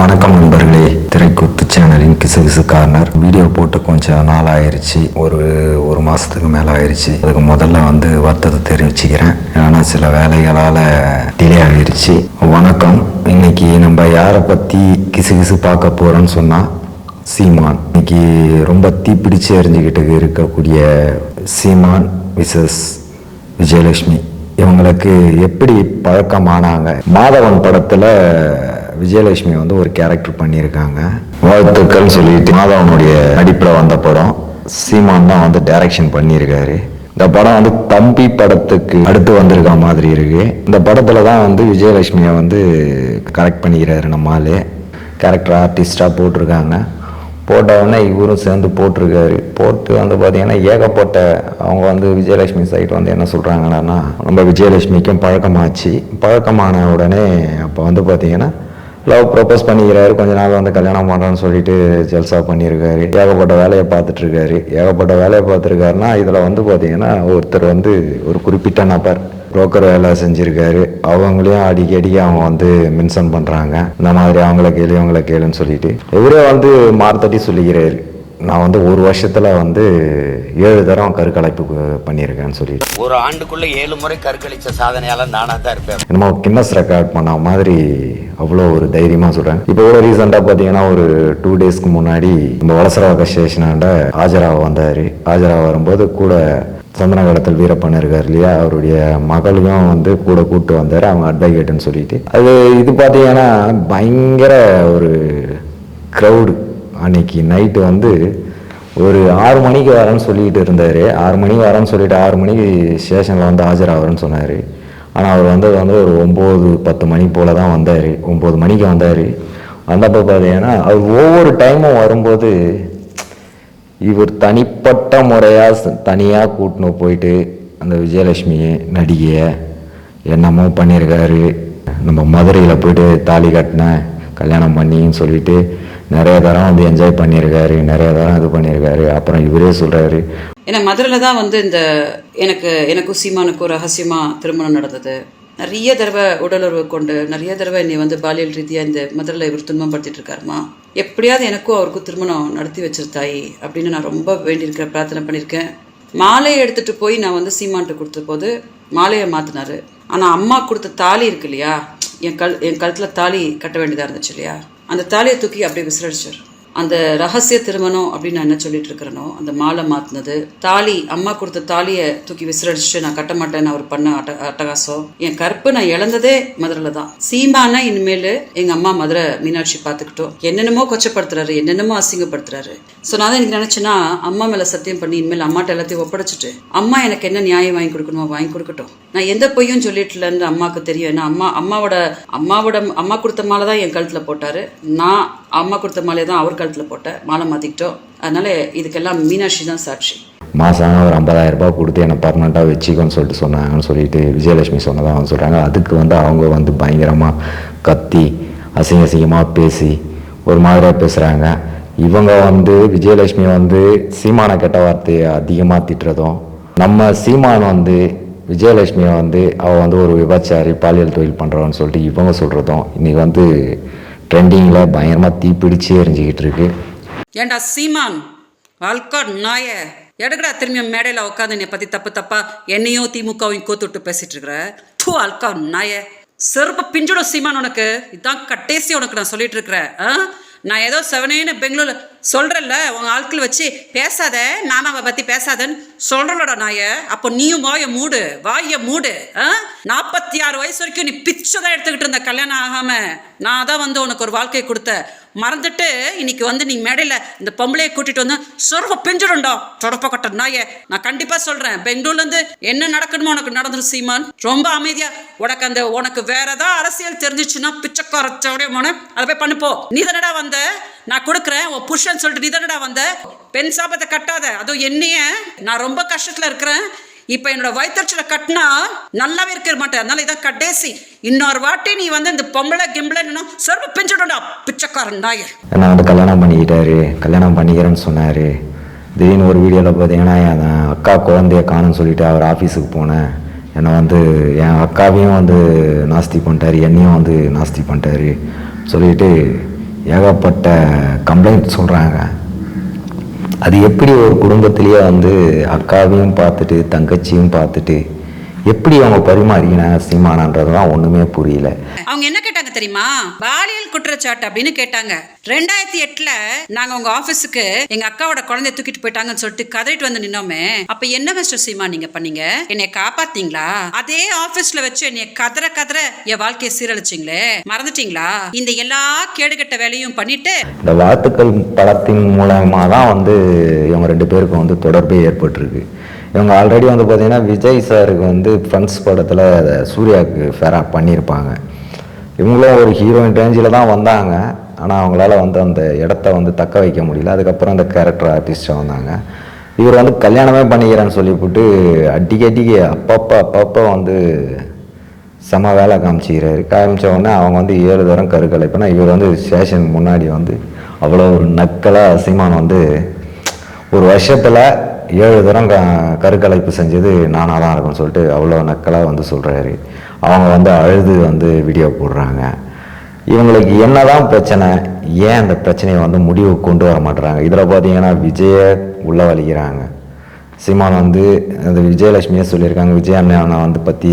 வணக்கம் நண்பர்களே. திரைக்கூத்து சேனலின் கிசுகிசு கார்னர் வீடியோ போட்டு கொஞ்சம் நாள் ஆயிடுச்சு ஒரு ஒரு மாதத்துக்கு மேலே ஆயிடுச்சு அதுக்கு முதல்ல வந்து வருத்தத்தை தெரிவிச்சுக்கிறேன். ஆனால் சில வேலைகளால் டிலே ஆகிருச்சு வணக்கம். இன்னைக்கு நம்ம யாரை பற்றி கிசுகிசு பார்க்க போகிறோன்னு சொன்னால் சீமான். இன்னைக்கு ரொம்ப தீப்பிடிச்சு எரிஞ்சுக்கிட்டு இருக்கக்கூடிய சீமான் விசஸ் விஜயலட்சுமி. இவங்களுக்கு எப்படி பழக்கமானாங்க? மாதவன் படத்தில் விஜயலட்சுமி வந்து ஒரு கேரக்டர் பண்ணியிருக்காங்க. வாழ்த்துக்கள் சொல்லிட்டு மாதவனுடைய நடிப்பில் வந்த படம் சீமான் தான் வந்து டைரக்ஷன் பண்ணியிருக்காரு. இந்த படம் வந்து தம்பி படத்துக்கு அடுத்து வந்திருக்க மாதிரி இருக்கு. இந்த படத்துல தான் வந்து விஜயலட்சுமியை வந்து கரெக்ட் பண்ணிக்கிறாரு நம்ம கேரக்டர் ஆர்டிஸ்டாக போட்டிருக்காங்க. போட்ட உடனே இவரும் சேர்ந்து போட்டிருக்காரு. போட்டு வந்து பார்த்தீங்கன்னா ஏகப்பட்ட அவங்க வந்து விஜயலட்சுமி சைட் வந்து என்ன சொல்கிறாங்கன்னா நம்ம விஜயலட்சுமிக்கும் பழக்கமாச்சு. பழக்கமான உடனே அப்போ வந்து பார்த்தீங்கன்னா லவ் ப்ரப்போஸ் பண்ணிக்கிறாரு. கொஞ்ச நாள் வந்து கல்யாணம் பண்ணுறேன்னு சொல்லிட்டு ஜெல்சா பண்ணியிருக்காரு ஏகப்பட்ட வேலையை பார்த்துட்ருக்காரு ஏகப்பட்ட வேலையை பார்த்துருக்காருன்னா இதில் வந்து பார்த்தீங்கன்னா ஒருத்தர் வந்து ஒரு குறிப்பிட்ட நபர். புரோக்கர் வேலை செஞ்சுருக்காரு. அவங்களையும் அடிக்கடி அவங்க வந்து மென்ஷன் பண்ணுறாங்க இந்த மாதிரி அவங்கள கேளு இவங்கள கேளுன்னு சொல்லிட்டு. இவரே வந்து மார்த்தட்டி சொல்லிக்கிறாரு. நான் வந்து ஒரு வருஷத்தில் வந்து ஏழு தரம் கருக்கலைப்பு பண்ணியிருக்கேன்னு சொல்லிட்டு. ஒரு ஆண்டுக்குள்ள ஏழு முறை கற்களிச்ச சாதனையால நானா தான் இருப்பேன். என்னமோ கின்னஸ் ரெக்கார்ட் பண்ண மாதிரி அவ்வளோ ஒரு தைரியமாக சொல்கிறேன் இப்போ கூட ரீசெண்டாக பார்த்தீங்கன்னா ஒரு டூ டேஸ்க்கு முன்னாடி நம்ம வலசரவாக்க ஸ்டேஷனாண்ட ஆஜராக வந்தார். ஆஜராக வரும்போது கூட சந்தனகடத்தில் வீரப்பன் இருக்கார் இல்லையா? அவருடைய மகளையும் வந்து கூட கூப்பிட்டு வந்தார் அவங்க அட்வொகேட்டுன்னு சொல்லிட்டு. அது இது பார்த்தீங்கன்னா பயங்கர ஒரு க்ரௌடு அன்னைக்கு நைட்டு வந்து ஒரு ஆறு மணிக்கு வரேன்னு சொல்லிட்டு இருந்தார். ஆறு மணிக்கு வரேன்னு சொல்லிட்டு ஆறு மணிக்கு ஸ்டேஷனில் வந்து ஆஜராகிறேன்னு சொன்னார். ஆனால் அவர் வந்தது வந்து ஒரு ஒம்பது பத்து மணி போல் தான் வந்தார். ஒம்பது மணிக்கு வந்தார். வந்தப்போ பார்த்தீங்கன்னா அவர் ஒவ்வொரு டைமும் வரும்போது இவர் தனிப்பட்ட முறையாக தனியாக கூட்டின்னு போயிட்டு அந்த விஜயலட்சுமியை நடிகையை என்னமோ பண்ணியிருக்காரு நம்ம மதுரையில் போயிட்டு தாலி கட்டினேன் கல்யாணம் பண்ணின்னு சொல்லிட்டு நிறைய தரம் வந்து என்ஜாய் பண்ணியிருக்காரு நிறைய தரம் இது பண்ணியிருக்காரு. அப்புறம் இவரே சொல்கிறாரு ஏன்னா மதுரையில் தான் வந்து இந்த எனக்கு எனக்கும் சீமானுக்கும் ரகசியமாக திருமணம் நடந்தது. நிறைய தடவை உடலுறவு கொண்டு நிறைய தடவை என்னை வந்து பாலியல் ரீதியாக இந்த மதுரையில் இவர் துன்பப்படுத்திட்டு இருக்காருமா? எப்படியாவது எனக்கும் அவருக்கும் திருமணம் நடத்தி வச்சிருத்தாயி அப்படின்னு நான் ரொம்ப வேண்டியிருக்கிறேன் பிரார்த்தனை பண்ணியிருக்கேன். மாலையை எடுத்துகிட்டு போய் நான் வந்து சீமான்ட்டு கொடுத்த போது மாலையை மாற்றினாரு ஆனால் அம்மா கொடுத்த தாலி இருக்கு இல்லையா? என் கல் என் கழுத்தில் தாலி கட்ட வேண்டியதாக இருந்துச்சு இல்லையா? அந்த தாலியை தூக்கி அப்படியே விசிறடிச்சார். அந்த ரகசிய திருமணம் அப்படின்னு நான் என்ன சொல்லிட்டு இருக்கிறேனோ அந்த மாலை மாத்தினது தாலி அம்மா கொடுத்த தாலியை தூக்கி விசிறடிச்சுட்டு நான் கட்ட மாட்டேன்னு அவர் பண்ண அட்ட அட்டகாசம் என் கற்பு நான் இழந்ததே மதுரையில் தான். சீமானா இனிமேல் எங்க அம்மா மதுரை மீனாட்சி பார்த்துக்கிட்டோம். என்னென்னமோ கொச்சப்படுத்துறாரு என்னென்னமோ அசிங்கப்படுத்துறாரு. ஸோ நான் தான் எனக்கு நினைச்சேன்னா அம்மா மேல சத்தியம் பண்ணி இனிமேல் அம்மாட்ட எல்லாத்தையும் ஒப்படைச்சிட்டு அம்மா எனக்கு என்ன நியாயம் வாங்கி கொடுக்கணுமோ வாங்கி கொடுக்கட்டும். நான் எந்த பொய்யும் சொல்லிட்டுலன்னு அம்மாவுக்கு தெரியும். ஏன்னா அம்மா அம்மாவோட அம்மாவோட அம்மா கொடுத்த மாலை தான் என் கழுத்தில் போட்டார். நான் அம்மா கொடுத்த மாலையை தான் அவர் கழுத்தில் போட்டேன். மாலை மாற்றிக்கிட்டோம் அதனால இதுக்கெல்லாம் மீனாட்சி தான் சாட்சி. மாதம் ஒரு 50000 ரூபாய் கொடுத்து என்னை பர்மனெண்ட்டாக வச்சுக்கோன்னு சொல்லிட்டு சொன்னாங்கன்னு சொல்லிட்டு விஜயலட்சுமி சொன்னதாக அவங்க சொல்கிறாங்க அதுக்கு வந்து அவங்க வந்து பயங்கரமாக கத்தி அசிங்க அசிங்கமாக பேசி ஒரு மாதிரியாக பேசுகிறாங்க இவங்க வந்து விஜயலட்சுமி வந்து சீமான கெட்ட வார்த்தையை அதிகமாக திட்டுறதும் நம்ம சீமான் வந்து விஜயலட்சுமியை வந்து அவள் வந்து ஒரு விபச்சாரி பாலியல் தொழில் பண்ணுறவன்னு சொல்லிட்டு இவங்க சொல்கிறதும் இன்றைக்கி வந்து ட்ரெண்டிங்கில் பயங்கரமாக தீப்பிடிச்சு எரிஞ்சிக்கிட்டு இருக்கு. ஏண்டா சீமான் அல்காட் நாய? எடுக்கடா திரும்பியும் மேடையில் உட்காந்து என்னை பற்றி தப்பு தப்பா என்னையும் திமுகவையும் கோத்துட்டு பேசிட்டு இருக்கிற? தூ அல்கா நாய. செருப்ப பிஞ்சிடும் சீமான் உனக்கு. இதான் கட்டேசி உனக்கு நான் சொல்லிட்டு இருக்கிறேன். ஆ? நான் ஏதோ செவனேன்னு பெங்களூர்ல சொல்கிறல்ல உங்கள் ஆட்கள் வச்சு பேசாத நான் அவ பற்றி பேசாதன்னு சொல்கிறலோட நாய. அப்போ நீயும் வாய மூடு வாய மூடு ஆ? நாற்பத்தி ஆறு வயசு வரைக்கும் நீ பிச்சை தான் எடுத்துக்கிட்டு இருந்த கல்யாணம் ஆகாம. நான் தான் வந்து உனக்கு ஒரு வாழ்க்கை கொடுத்த மறந்துட்டு இன்னைக்கு வந்து நீ மேடையில் இந்த பொம்பளையை கூட்டிட்டு வந்து சொரப்ப பிஞ்சிடும்டா. தொடப்ப கட்ட நாயே. நான் கண்டிப்பா சொல்றேன். பெங்களூர்லேருந்து என்ன நடக்கணுமோ உனக்கு நடந்துடும் சீமான். ரொம்ப அமைதியா. உனக்கு அந்த உனக்கு வேற ஏதாவது அரசியல் தெரிஞ்சிச்சுன்னா பிச்சைக்காரச்சோடைய சவடைய அதை போய் பண்ணுப்போ நீ தானடா வந்த? நான் கொடுக்குறேன். உன் புருஷன் சொல்லிட்டு நீ தானடா வந்த? பெண் சாபத்தை கட்டாத. அதுவும் என்னைய. நான் ரொம்ப கஷ்டத்தில் இருக்கிறேன். இப்போ என்னோட வயிற்றுச்சலை கட்டினா நல்லாவே இருக்க மாட்டேன். அதனால இதான் கடைசி. இன்னொரு வாட்டி நீ வந்து இந்த பொம்பளை கிம்பளைன்னு சொருப்பு பிஞ்சிடா பிச்சைக்காரன் நாயர். என்னை வந்து கல்யாணம் பண்ணிக்கிட்டாரு. கல்யாணம் பண்ணிக்கிறேன்னு சொன்னார். திடீர்னு ஒரு வீடியோவில் பார்த்தீங்கன்னா என் அக்கா குழந்தைய காணும்னு சொல்லிட்டு அவர் ஆஃபீஸுக்கு போனேன். என்னை வந்து என் அக்காவையும் வந்து நாஸ்தி பண்ணிட்டாரு. என்னையும் வந்து நாஸ்தி பண்ணிட்டாரு. சொல்லிட்டு ஏகப்பட்ட கம்ப்ளைண்ட் சொல்கிறாங்க அது எப்படி ஒரு குடும்பத்திலேயே வந்து அக்காவையும் பார்த்துட்டு தங்கச்சியும் பார்த்துட்டு எப்படி அவங்க பரிமாறிக்கினாங்க சீமானன்றது தான் ஒன்றுமே புரியல. அவங்க என்ன கேட்டாங்க தெரியுமா? பாலியல் குற்றச்சாட்டு அப்படின்னு கேட்டாங்க. ரெண்டாயிரத்தி எட்டுல நாங்க உங்க ஆபீஸுக்கு எங்க அக்காவோட குழந்தைய தூக்கிட்டு போயிட்டாங்கன்னு சொல்லிட்டு கதறிட்டு வந்து நின்னோமே. அப்ப என்ன மிஸ்டர் சீமா நீங்க பண்ணீங்க? என்னைய காப்பாத்தீங்களா? அதே ஆபீஸ்ல வச்சு என்னைய கதற கதற என் வாழ்க்கையை சீரழிச்சிங்களே. மறந்துட்டீங்களா? இந்த எல்லா கேடுகட்ட வேலையும் பண்ணிட்டு இந்த வாழ்த்துக்கள் படத்தின் மூலமாக தான் வந்து இவங்க ரெண்டு பேருக்கும் வந்து தொடர்பே ஏற்பட்டிருக்கு. இவங்க ஆல்ரெடி வந்து பார்த்தீங்கன்னா விஜய் சாருக்கு வந்து ஃப்ரெண்ட்ஸ் படத்தில் சூர்யாவுக்கு ஃபேராக பண்ணியிருப்பாங்க இவங்களும் ஒரு ஹீரோயின் ரேஞ்சில் தான் வந்தாங்க. ஆனால் அவங்களால வந்து அந்த இடத்த வந்து தக்க வைக்க முடியல. அதுக்கப்புறம் அந்த கேரக்டர் ஆர்டிஸ்ட்டாக வந்தாங்க. இவர் வந்து கல்யாணமே பண்ணிக்கிறேன்னு சொல்லிவிட்டு அடிக்க அடிக்க அப்பப்போ அப்பப்போ வந்து செம வேலை காமிச்சிக்கிறாரு. காமிச்ச உடனே அவங்க வந்து ஏழு தரம் கருக்கலைப்புனா இவர் வந்து ஸ்டேஷன் முன்னாடி வந்து அவ்வளோ ஒரு நக்கலாக சீமான் வந்து ஒரு வருஷத்தில் ஏழு தரம் க கருக்கலைப்பு செஞ்சது நானாக தான் இருக்கும்னு சொல்லிட்டு அவ்வளோ நக்கலாக வந்து சொல்கிறாரு அவங்க வந்து அழுது வந்து வீடியோ போடுறாங்க. இவங்களுக்கு என்ன தான் பிரச்சனை ஏன் அந்த பிரச்சனையை வந்து முடிவுக்கு கொண்டு வர மாட்டுறாங்க? இதில் பார்த்தீங்கன்னா விஜய உள்ள வலிக்கிறாங்க. சீமான் வந்து அந்த விஜயலட்சுமியே சொல்லியிருக்காங்க விஜய் அண்ணனை வந்து பற்றி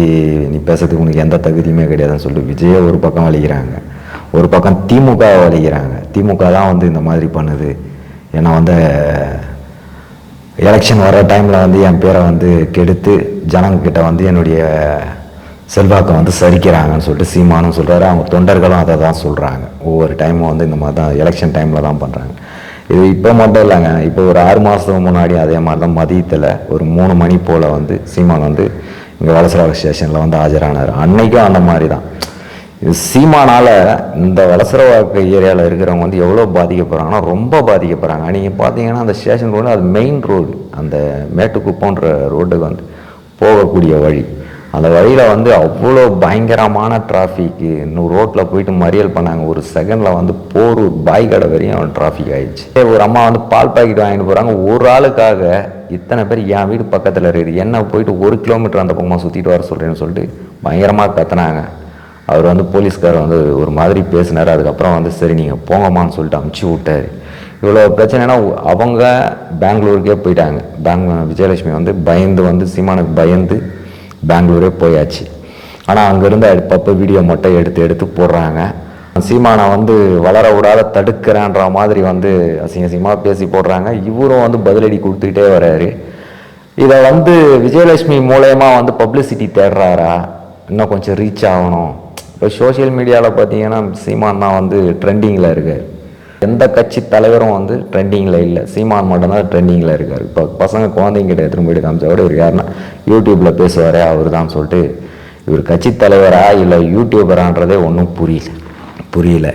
நீ பேசுறதுக்கு உனக்கு எந்த தகுதியுமே கிடையாதுன்னு சொல்லிட்டு விஜயை ஒரு பக்கம் வலிக்கிறாங்க. ஒரு பக்கம் திமுக வலிக்கிறாங்க. திமுக தான் வந்து இந்த மாதிரி பண்ணுது. ஏன்னா வந்து எலெக்ஷன் வர டைமில் வந்து என் பேரை வந்து கெடுத்து ஜனங்கக்கிட்ட வந்து என்னுடைய செல்வாக்கை வந்து சரிக்கிறாங்கன்னு சொல்லிட்டு சீமானும் சொல்கிறாரு அவங்க தொண்டர்களும் அதை தான் சொல்கிறாங்க ஒவ்வொரு டைமும் வந்து இந்த மாதிரி தான் எலெக்ஷன் டைமில் தான் பண்ணுறாங்க இது இப்போ மட்டும் இல்லைங்க. இப்போ ஒரு ஆறு மாதத்துக்கு முன்னாடி அதே மாதிரி தான் மதியத்தில் ஒரு மூணு மணி போல் வந்து சீமான் வந்து இங்கே வலசராக ஸ்டேஷனில் வந்து ஆஜரானார். அன்னைக்கும் அந்த மாதிரி தான். சீமானால் இந்த வலசரவாக்க ஏரியாவில் இருக்கிறவங்க வந்து எவ்வளோ பாதிக்கப்படுறாங்கன்னா ரொம்ப பாதிக்கப்படுறாங்க. நீங்கள் பார்த்தீங்கன்னா அந்த ஸ்டேஷன் ரோடு அது மெயின் ரோடு அந்த மேட்டுக்குப்போன்ற ரோட்டுக்கு வந்து போகக்கூடிய வழி. அந்த வழியில் வந்து அவ்வளோ பயங்கரமான டிராஃபிக்கு இன்னும் ரோட்டில் போயிட்டு மறியல் பண்ணாங்க. ஒரு செகண்டில் வந்து போரூர் பாய் கடை வரையும் டிராஃபிக் ஆயிடுச்சு. ஒரு அம்மா வந்து பால் பாக்கெட் வாங்கிட்டு போகிறாங்க ஒரு ஆளுக்காக இத்தனை பேர் என் வீடு பக்கத்தில் இருக்குது. என்ன போயிட்டு ஒரு கிலோமீட்டர் அந்த பக்கமாக சுற்றிட்டு வர சொல்கிறேன்னு சொல்லிட்டு பயங்கரமாக கத்துனாங்க. அவர் வந்து போலீஸ்காரர் வந்து ஒரு மாதிரி பேசினார். அதுக்கப்புறம் வந்து சரி நீங்கள் போங்கம்மான்னு சொல்லிட்டு அமுச்சு விட்டார். இவ்வளோ பிரச்சனைனா அவங்க பெங்களூருக்கே போயிட்டாங்க. பெங் விஜயலட்சுமி வந்து பயந்து வந்து சீமானுக்கு பயந்து பெங்களூரே போயாச்சு. ஆனால் அங்கேருந்து அப்பப்போ வீடியோ மட்டும் எடுத்து எடுத்து போடுறாங்க. சீமானை வந்து வளர விடாத தடுக்கிறேன்ற மாதிரி வந்து அசிங்க அசிங்கமாக பேசி போடுறாங்க. இவரும் வந்து பதிலடி கொடுத்துக்கிட்டே வர்றாரு இதை வந்து விஜயலட்சுமி மூலயமா வந்து பப்ளிசிட்டி தேடுறாரா? இன்னும் கொஞ்சம் ரீச் ஆகணும். இப்போ சோஷியல் மீடியாவில் பார்த்தீங்கன்னா சீமான் தான் வந்து ட்ரெண்டிங்கில் இருக்கார். எந்த கட்சி தலைவரும் வந்து ட்ரெண்டிங்கில் இல்லை. சீமான் மட்டும்தான் ட்ரெண்டிங்கில் இருக்கார். இப்போ பசங்க குழந்தைங்கிட்ட எடுத்துகிட்டு போயிட்டு காமிச்சா கூட இவர் யாருன்னா யூடியூப்பில் பேசுவாரே அவர் தான் சொல்லிட்டு இவர் கட்சி தலைவரா இல்லை யூடியூபரான்றதே ஒன்றும் புரியல. புரியல.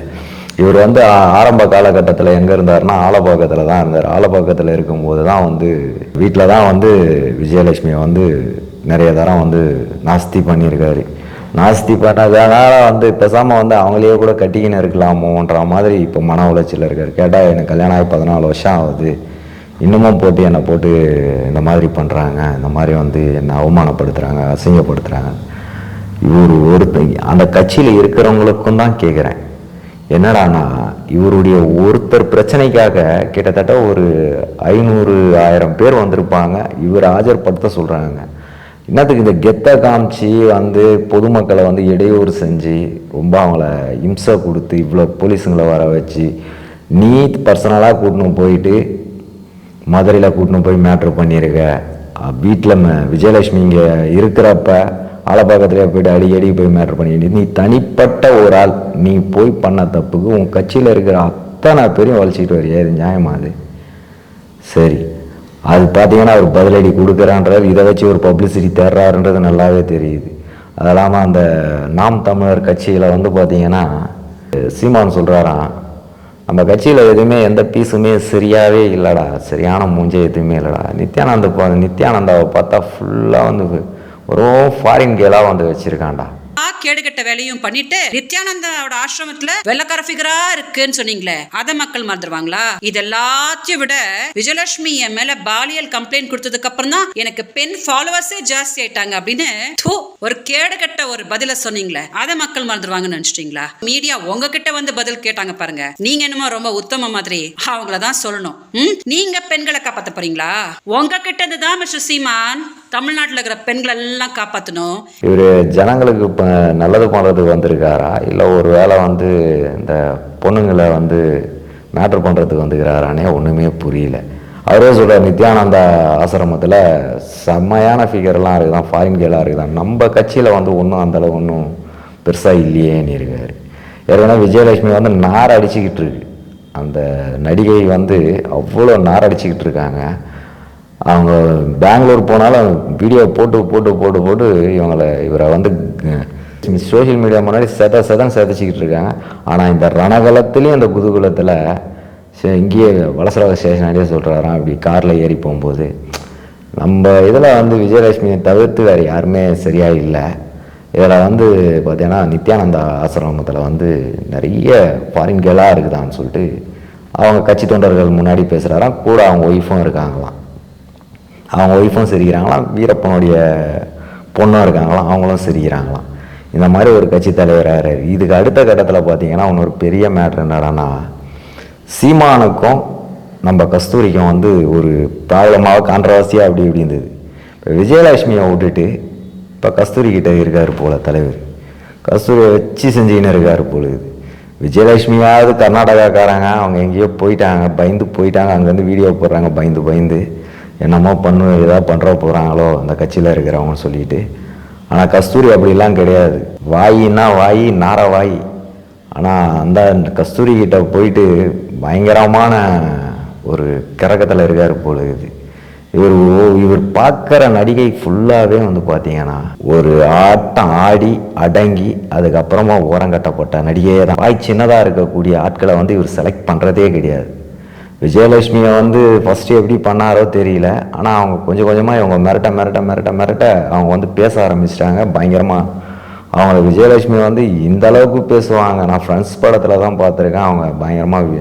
இவர் வந்து ஆரம்ப காலகட்டத்தில் எங்கே இருந்தார்னா ஆலப்பாக்கத்தில் தான் இருந்தார். ஆலப்பாக்கத்தில் இருக்கும்போது தான் வந்து வீட்டில் தான் வந்து விஜயலட்சுமியை வந்து நிறைய தரம் வந்து நாஸ்தி பண்ணியிருக்காரு. நாஸ்தி பண்ணதுனால வந்து பேசாமல் வந்து அவங்களே கூட கட்டிக்கின்னு இருக்கலாமோன்ற மாதிரி இப்போ மன உளைச்சல் இருக்கார். கேட்டால் எனக்கு கல்யாணம் ஆகி பதினாலு வருஷம் ஆகுது. இன்னமும் போட்டு என்னை போட்டு இந்த மாதிரி பண்ணுறாங்க இந்த மாதிரி வந்து என்னை அவமானப்படுத்துகிறாங்க அசிங்கப்படுத்துகிறாங்க இவர் ஒருத்தர் அந்த கட்சியில் இருக்கிறவங்களுக்கும் தான் கேட்குறேன் என்னடானா இவருடைய ஒருத்தர் பிரச்சனைக்காக கிட்டத்தட்ட ஒரு ஐநூறு ஆயிரம் பேர் வந்திருப்பாங்க. இவர் ஆஜர்படுத்த சொல்கிறாங்க என்னத்துக்கு இந்த கெத்தை காமிச்சு வந்து பொதுமக்களை வந்து இடையூறு செஞ்சு ரொம்ப அவங்கள இம்சை கொடுத்து இவ்வளோ போலீஸுங்களை வர வச்சு நீ பர்சனலாக கூட்டின்னு போயிட்டு மதுரையில் கூட்டின்னு போய் மேட்ரு பண்ணியிருக்க வீட்டில் விஜயலட்சுமி இங்கே இருக்கிறப்ப ஆலப்பாக்கத்துலேயே போயிட்டு அடிக்கடி போய் மேட்ரு பண்ணிட்டு நீ தனிப்பட்ட ஒரு ஆள் நீ போய் பண்ண தப்புக்கு உன் கட்சியில் இருக்கிற அத்தனை பேரையும் வலிச்சிட்டு வரியா? இது நியாயமா அது? சரி. அது பார்த்தீங்கன்னா அவர் பதிலடி கொடுக்குறான்றார். இதை வச்சு ஒரு பப்ளிசிட்டி தேடுறாருன்றது நல்லாவே தெரியுது. அது இல்லாமல் அந்த நாம் தமிழர் கட்சியில் வந்து பார்த்தீங்கன்னா சீமான் சொல்கிறாராம் நம்ம கட்சியில் எதுவுமே எந்த பீஸுமே சரியாகவே இல்லைடா. சரியான மூஞ்சே எதுவுமே இல்லைடா. நித்யானந்த பா- நித்யானந்தாவை பார்த்தா ஃபுல்லாக வந்து ஒரு ஃபாரின் கேலாக வந்து வச்சுருக்கான்டா. கேடுகட்ட வேலையும் பண்ணிட்டு நித்யானந்தாவோட ஆசிரமத்துல வெள்ளக்கார ஃபிகரா இருக்குன்னு சொன்னீங்களே அத மக்கள் மறந்துடுவாங்களா இது எல்லாத்தையும் விட விஜயலட்சுமி என் மேல பாலியல் கம்ப்ளைண்ட் கொடுத்ததுக்கு அப்புறம் தான் எனக்கு பெண் ஃபாலோவர்ஸே ஜாஸ்தி ஆயிட்டாங்க அப்படின்னு ஒரு கேடுகட்ட ஒரு பதில சொன்னீங்களே அத மக்கள் மறந்துடுவாங்கன்னு நினைச்சிட்டீங்களா? மீடியா உங்ககிட்ட வந்து பதில் கேட்டாங்க பாருங்க. நீங்க என்னமோ ரொம்ப உத்தம மாதிரி அவங்கள தான் சொல்லணும். நீங்க பெண்களை காப்பாத்த போறீங்களா? உங்ககிட்ட இருந்து தான் மிஸ்டர் சீமான் தமிழ்நாட்டுல இருக்கிற பெண்களை எல்லாம் காப்பாத்தணும். இவர் ஜனங்களுக்கு நல்லது பண்ணுறதுக்கு வந்திருக்காரா? இல்லை ஒரு வேளை வந்து இந்த பொண்ணுங்களை வந்து மேட்ரு பண்ணுறதுக்கு வந்துக்கிறாரானே ஒன்றுமே புரியல. அவரே சொல்கிறார் நித்யானந்தா ஆசிரமத்தில் செம்மையான ஃபிகர்லாம் இருக்குதான் ஃபாரின் கேலாக இருக்குதான். நம்ம கட்சியில் வந்து ஒன்றும் அந்தளவு ஒன்றும் பெருசாக இல்லையேன்னு இருக்கார். ஏற்கனவே விஜயலட்சுமி வந்து நார் அடிச்சுக்கிட்டு இருக்கு. அந்த நடிகை வந்து அவ்வளோ நார் அடிச்சுக்கிட்டு இருக்காங்க. அவங்க பெங்களூர் போனாலும் வீடியோ போட்டு போட்டு போட்டு போட்டு இவங்களை இவரை வந்து சோஷியல் மீடியா முன்னாடி செத செதன் செதைச்சிக்கிட்டு இருக்காங்க. ஆனால் இந்த ரணகலத்துலேயும் இந்த குதூகலத்தில் சே- இங்கேயே ஸ்டேஷன் ஸ்டேஷனாடியே சொல்கிறாராம் இப்படி காரில் ஏறி போகும்போது நம்ம இதில் வந்து விஜயலட்சுமியை தவிர்த்து வேறு யாருமே சரியாக இல்லை. இதில் வந்து பார்த்தீங்கன்னா நித்யானந்தா ஆசிரமத்தில் வந்து நிறைய ஃபாரின்களாக இருக்குதான்னு சொல்லிட்டு அவங்க கட்சி தொண்டர்கள் முன்னாடி பேசுகிறாராம் கூட அவங்க ஒய்ஃபும் இருக்காங்களாம். அவங்க ஒய்ஃபும் சிரிக்கிறாங்களாம். வீரப்பனுடைய பொண்ணும் இருக்காங்களாம். அவங்களும் சிரிக்கிறாங்களாம். இந்த மாதிரி ஒரு கட்சி தலைவராக இதுக்கு அடுத்த கட்டத்தில் பார்த்தீங்கன்னா ஒரு பெரிய மேட்ரு என்னடான்னா சீமானுக்கும் நம்ம கஸ்தூரிக்கும் வந்து ஒரு ப்ராப்ளமாக கான்ட்ரவர்சியாக அப்படி இப்படி இருந்தது. இப்போ விஜயலட்சுமியை விட்டுட்டு இப்போ கஸ்தூரி கிட்டே இருக்கார் போல தலைவர். கஸ்தூரியை வச்சு செஞ்சுக்கின்னு இருக்கார் போல இது. விஜயலட்சுமியாவது கர்நாடகாக்காரங்க அவங்க எங்கேயோ போயிட்டாங்க பயந்து போயிட்டாங்க அங்கேருந்து வீடியோ போடுறாங்க பயந்து பயந்து. என்னமோ பண்ணு ஏதாவது பண்ணுற போகிறாங்களோ அந்த கட்சியில் இருக்கிறவங்கன்னு சொல்லிட்டு. ஆனால் கஸ்தூரி அப்படிலாம் கிடையாது. வாயின்னா வாய் நார வாய். ஆனால் அந்த கஸ்தூரி கிட்ட போயிட்டு பயங்கரமான ஒரு கிறக்கத்தில் இருக்கார் போல இது. இவர் இவர் பார்க்குற நடிகை ஃபுல்லாகவே வந்து பார்த்தீங்கன்னா ஒரு ஆட்டம் ஆடி அடங்கி அதுக்கப்புறமா ஓரங்கட்டப்பட்ட நடிகையே தான் வாய் சின்னதாக இருக்கக்கூடிய ஆட்களை வந்து இவர் செலக்ட் பண்ணுறதே கிடையாது. விஜயலட்சுமியை வந்து ஃபஸ்ட்டு எப்படி பண்ணாரோ தெரியல. ஆனால் அவங்க கொஞ்சம் கொஞ்சமாக இவங்க மிரட்ட மிரட்ட மிரட்ட மிரட்ட அவங்க வந்து பேச ஆரம்பிச்சிட்டாங்க. பயங்கரமாக அவங்க விஜயலட்சுமி வந்து இந்த அளவுக்கு பேசுவாங்க. நான் ஃப்ரெண்ட்ஸ் படத்தில் தான் பார்த்துருக்கேன். அவங்க பயங்கரமாக வி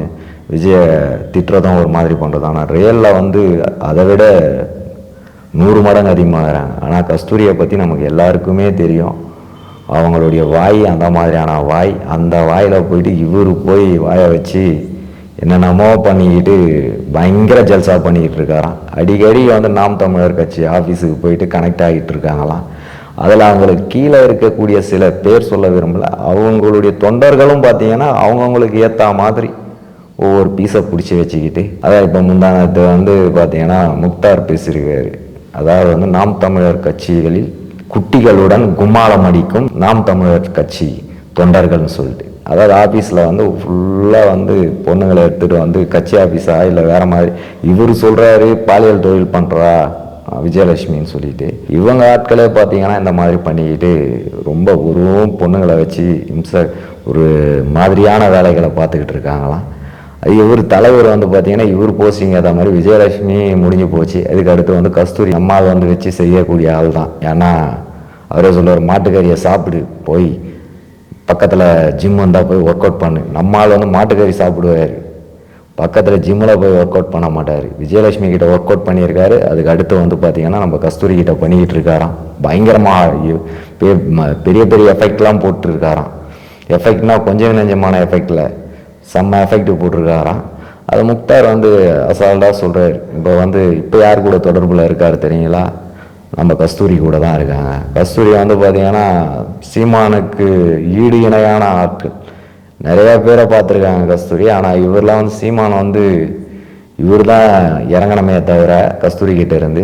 விஜய திட்டுறதும் ஒரு மாதிரி பண்ணுறதும் ஆனால் ரியலில் வந்து அதை விட நூறு மடங்கு அதிகமாகிறாங்க. ஆனால் கஸ்தூரியை பற்றி நமக்கு எல்லாருக்குமே தெரியும். அவங்களுடைய வாய் அந்த மாதிரியான வாய். அந்த வாயில் போயிட்டு இவர் போய் வாயை வச்சு என்னென்னமோ பண்ணிக்கிட்டு பயங்கர ஜல்சா பண்ணிக்கிட்டு இருக்காராம் அடிக்கடி வந்து நாம் தமிழர் கட்சி ஆஃபீஸுக்கு போயிட்டு கனெக்ட் ஆகிட்டு இருக்காங்களாம் அதில் அவங்களுக்கு கீழே இருக்கக்கூடிய சில பேர் சொல்ல விரும்பல. அவங்களுடைய தொண்டர்களும் பார்த்தீங்கன்னா அவங்கவுங்களுக்கு ஏற்ற மாதிரி ஒவ்வொரு பீஸை பிடிச்சி வச்சுக்கிட்டு அதான் இப்போ முந்தானத்து வந்து பார்த்தீங்கன்னா முக்தார் பேசியிருக்காரு. அதாவது வந்து நாம் தமிழர் கட்சிகளில் குட்டிகளுடன் கும்மாளம் அடிக்கும் நாம் தமிழர் கட்சி தொண்டர்கள்னு சொல்லிட்டு. அதாவது ஆஃபீஸில் வந்து ஃபுல்லாக வந்து பொண்ணுங்களை எடுத்துகிட்டு வந்து கட்சி ஆஃபீஸா இல்லை வேறு மாதிரி இவர் சொல்கிறாரு பாலியல் தொழில் பண்ணுறா விஜயலட்சுமின்னு சொல்லிட்டு. இவங்க ஆட்களே பார்த்தீங்கன்னா இந்த மாதிரி பண்ணிக்கிட்டு ரொம்ப உருவம் பொண்ணுங்களை வச்சு இம்ச ஒரு மாதிரியான வேலைகளை பார்த்துக்கிட்டு இருக்காங்களாம். அது இவர் தலைவர் வந்து பார்த்தீங்கன்னா இவர் போஸ்டிங் ஏற்ற மாதிரி விஜயலட்சுமி முடிஞ்சு போச்சு. அதுக்கு அடுத்து வந்து கஸ்தூரி அம்மாவை வந்து வச்சு செய்யக்கூடிய ஆள் தான் ஏன்னா அவரே சொல்லுவார் மாட்டுக்கறியை சாப்பிடு போய். பக்கத்தில் ஜிம் வந்தால் போய் ஒர்க் அவுட் பண்ணு. நம்ம ஆள் வந்து மாட்டுக்கறி சாப்பிடுவார். பக்கத்தில் ஜிம்மில் போய் ஒர்க் அவுட் பண்ண மாட்டார். விஜயலட்சுமி கிட்ட ஒர்க் அவுட் பண்ணியிருக்காரு. அதுக்கு அடுத்து வந்து பார்த்தீங்கன்னா நம்ம கஸ்தூரி கிட்ட பண்ணிக்கிட்டு இருக்காராம். பயங்கரமாக பெ- பெரிய பெரிய எஃபெக்ட்லாம் போட்டிருக்காராம். எஃபெக்ட்னா கொஞ்சம் நெஞ்சமான எஃபெக்டில் செம்ம எஃபெக்ட் போட்டிருக்காராம். அது முக்தார் வந்து அசால்ட்டாக சொல்கிறாரு இப்போ வந்து இப்போ யார் கூட தொடர்பில் இருக்கார் தெரியுங்களா? நம்ம கஸ்தூரி கூட தான் இருக்காங்க. கஸ்தூரி வந்து பார்த்தீங்கன்னா சீமானுக்கு ஈடு இணையான ஆட்கள். நிறைய பேரை பார்த்துருக்காங்க கஸ்தூரி. ஆனால் இவரெலாம் வந்து சீமான் வந்து இவர் தான் இறங்கணுமே தவிர கஸ்தூரி கிட்ட இருந்து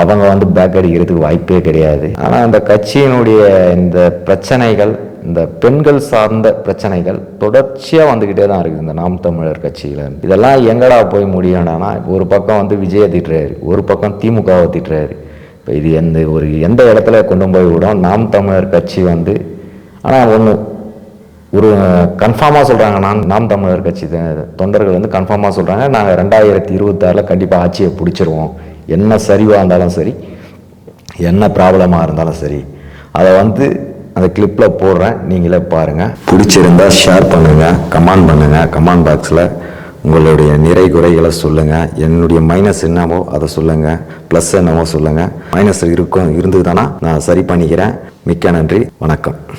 அவங்க வந்து பேக் அடிக்கிறதுக்கு வாய்ப்பே கிடையாது. ஆனால் இந்த கட்சியினுடைய இந்த பிரச்சனைகள் இந்த பெண்கள் சார்ந்த பிரச்சனைகள் தொடர்ச்சியாக வந்துக்கிட்டே தான் இருக்குது இந்த நாம் தமிழர் கட்சியில். இதெல்லாம் எங்கடா போய் முடியணும்னா ஒரு பக்கம் வந்து விஜயை திட்டுறாரு ஒரு பக்கம் திமுகவை திட்டுறாரு. இப்போ இது எந்த ஒரு எந்த இடத்துல கொண்டு போய் விடும் நாம் தமிழர் கட்சி வந்து ஆனால் ஒன்று ஒரு கன்ஃபார்மாக சொல்கிறாங்க நான் நாம் தமிழர் கட்சி தொண்டர்கள் வந்து கன்ஃபார்மாக சொல்கிறாங்க நாங்கள் ரெண்டாயிரத்தி இருபத்தாறில் கண்டிப்பாக ஆட்சியை பிடிச்சிருவோம். என்ன சரிவாக இருந்தாலும் சரி என்ன ப்ராப்ளமாக இருந்தாலும் சரி அதை வந்து அந்த கிளிப்பில் போடுறேன். நீங்களே பாருங்கள் பிடிச்சிருந்தா ஷேர் பண்ணுங்கள் கமெண்ட் பண்ணுங்கள் கமெண்ட் பாக்ஸில் உங்களுடைய நிறை குறைகளை சொல்லுங்கள் என்னுடைய மைனஸ் என்னவோ அதை சொல்லுங்கள் ப்ளஸ் என்னவோ சொல்லுங்கள் மைனஸ் இருக்கும் இருந்ததுன்னா நான் சரி பண்ணிக்கிறேன். மிக்க நன்றி. வணக்கம்.